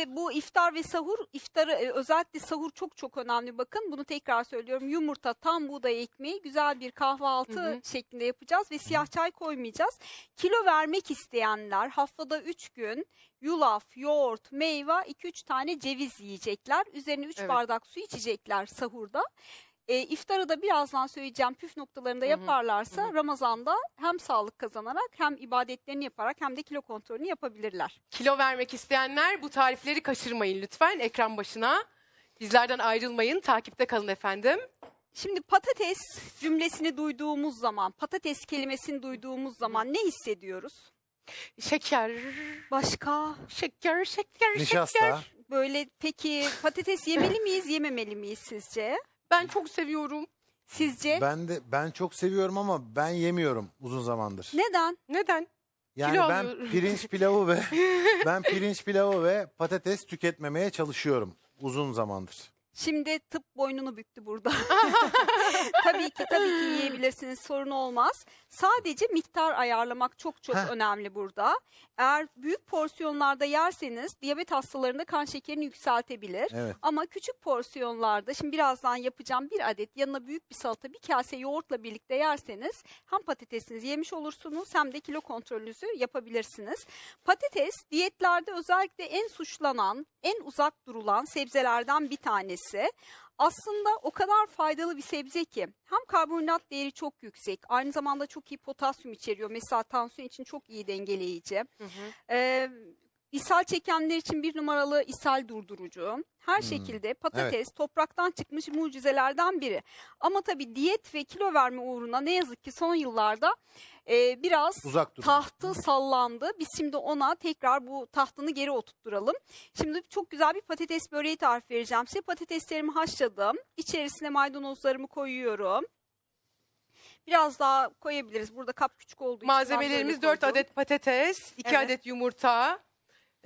Şimdi bu iftar ve sahur, iftarı e, özellikle sahur çok çok önemli. Bakın bunu tekrar söylüyorum. Yumurta, tam buğday ekmeği, güzel bir kahvaltı Hı hı. şeklinde yapacağız ve siyah çay koymayacağız. Kilo vermek isteyenler haftada 3 gün yulaf, yoğurt, meyve, 2-3 tane ceviz yiyecekler. Üzerine 3 Evet. bardak su içecekler sahurda. E, iftarı da birazdan söyleyeceğim püf noktalarında yaparlarsa hı hı. Ramazan'da hem sağlık kazanarak hem ibadetlerini yaparak hem de kilo kontrolünü yapabilirler. Kilo vermek isteyenler bu tarifleri kaçırmayın lütfen ekran başına. Bizlerden ayrılmayın. Takipte kalın efendim. Şimdi patates cümlesini duyduğumuz zaman, patates kelimesini duyduğumuz zaman ne hissediyoruz? Şeker, Başka şeker, şeker, Nişasta. şeker. böyle peki patates yemeli miyiz, yememeli miyiz sizce? Ben çok seviyorum. Sizce? Ben de ben çok seviyorum ama ben yemiyorum uzun zamandır. Neden? Neden? Yani Kilo ben alıyor. pirinç pilavı ve ben pirinç pilavı ve patates tüketmemeye çalışıyorum uzun zamandır. Şimdi tıp boynunu büktü burada. tabii ki tabii ki yiyebilirsiniz sorun olmaz. Sadece miktar ayarlamak çok çok Heh. önemli burada. Eğer büyük porsiyonlarda yerseniz diyabet hastalarında kan şekerini yükseltebilir. Evet. Ama küçük porsiyonlarda şimdi birazdan yapacağım bir adet yanına büyük bir salata bir kase yoğurtla birlikte yerseniz hem patatesinizi yemiş olursunuz hem de kilo kontrolünüzü yapabilirsiniz. Patates diyetlerde özellikle en suçlanan, en uzak durulan sebzelerden bir tanesi. Aslında o kadar faydalı bir sebze ki hem karbonhidrat değeri çok yüksek aynı zamanda çok iyi potasyum içeriyor. Mesela tansiyon için çok iyi dengeleyici. Hı hı. Ee, ishal çekenler için bir numaralı ishal durdurucu. Her Hmm, şekilde patates topraktan çıkmış mucizelerden biri. Ama tabii diyet ve kilo verme uğruna ne yazık ki son yıllarda e, biraz Uzak durun. tahtı sallandı. Biz şimdi ona tekrar bu tahtını geri oturtturalım. Şimdi çok güzel bir patates böreği tarifi vereceğim size. Patateslerimi haşladım. İçerisine maydanozlarımı koyuyorum. Biraz daha koyabiliriz. Burada kap küçük olduğu için ben Malzemelerimiz böyle 4 koydum. adet patates, 2 Evet. adet yumurta,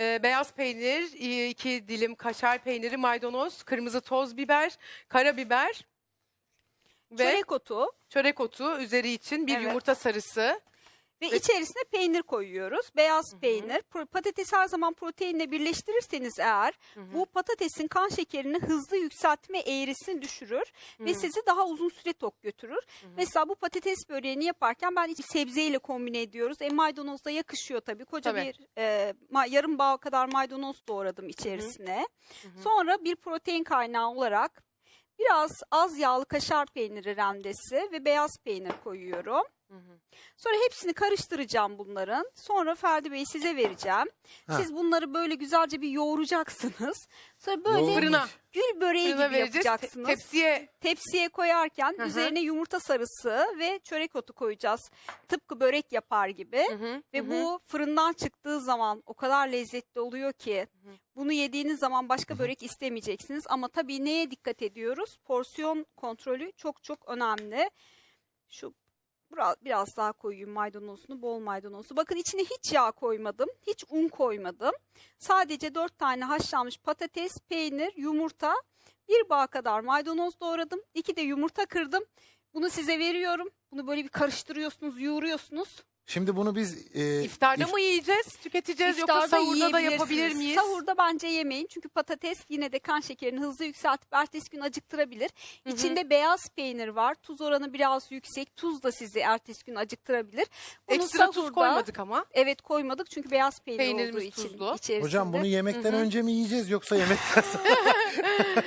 e, beyaz peynir, 2 dilim kaşar peyniri, maydanoz, kırmızı toz biber, karabiber ve çörek, Çörek otu otu üzeri için bir Evet. yumurta sarısı. Ve Ve- içerisine peynir koyuyoruz. Beyaz Hı hı. peynir. Pro- Patatesi her zaman proteinle birleştirirseniz eğer Hı hı. bu patatesin kan şekerini hızlı yükseltme eğrisini düşürür ve Hı. sizi daha uzun süre tok götürür. Hı hı. Mesela bu patates böreğini yaparken ben sebzeyle kombine ediyoruz. E maydanoz da yakışıyor tabii. Koca Tabii. bir e, yarım bağ kadar maydanoz doğradım içerisine. Hı hı. Sonra bir protein kaynağı olarak biraz az yağlı kaşar peyniri rendesi ve beyaz peynir koyuyorum. Hı hı. Sonra hepsini karıştıracağım bunların. Sonra Ferdi Bey size vereceğim. Ha. Siz bunları böyle güzelce bir yoğuracaksınız. Sonra böyle. Fırına. gül böreği Fırına gibi vereceğiz. Te- yapacaksınız. tepsiye Tepsiye koyarken Hı hı. üzerine yumurta sarısı ve çörek otu koyacağız. Tıpkı börek yapar gibi. Hı hı, Ve hı hı. bu fırından çıktığı zaman o kadar lezzetli oluyor ki bunu yediğiniz zaman başka börek istemeyeceksiniz. Ama tabii neye dikkat ediyoruz? Porsiyon kontrolü çok çok önemli. Şu biraz daha koyayım maydanozunu, bol maydanozlu. Bakın içine hiç yağ koymadım, hiç un koymadım. Sadece 4 tane haşlanmış patates, peynir, yumurta, bir bağ kadar maydanoz doğradım. iki de yumurta kırdım. Bunu size veriyorum. Bunu böyle bir karıştırıyorsunuz, yoğuruyorsunuz. Şimdi bunu biz e, İftarda if- mı yiyeceğiz, tüketeceğiz yoksa İftarda sahurda da yapabilir miyiz? Sahurda bence yemeyin. Çünkü patates yine de kan şekerini hızlı yükseltip ertesi gün acıktırabilir. Hı hı. İçinde beyaz peynir var. Tuz oranı biraz yüksek. Tuz da sizi ertesi gün acıktırabilir. Bunu Ekstra tuz sahurda- koymadık ama. Evet koymadık çünkü beyaz peynir Peynirimiz olduğu için tuzlu. içerisinde. hocam bunu yemekten Hı hı. önce mi yiyeceğiz yoksa yemekten sonra?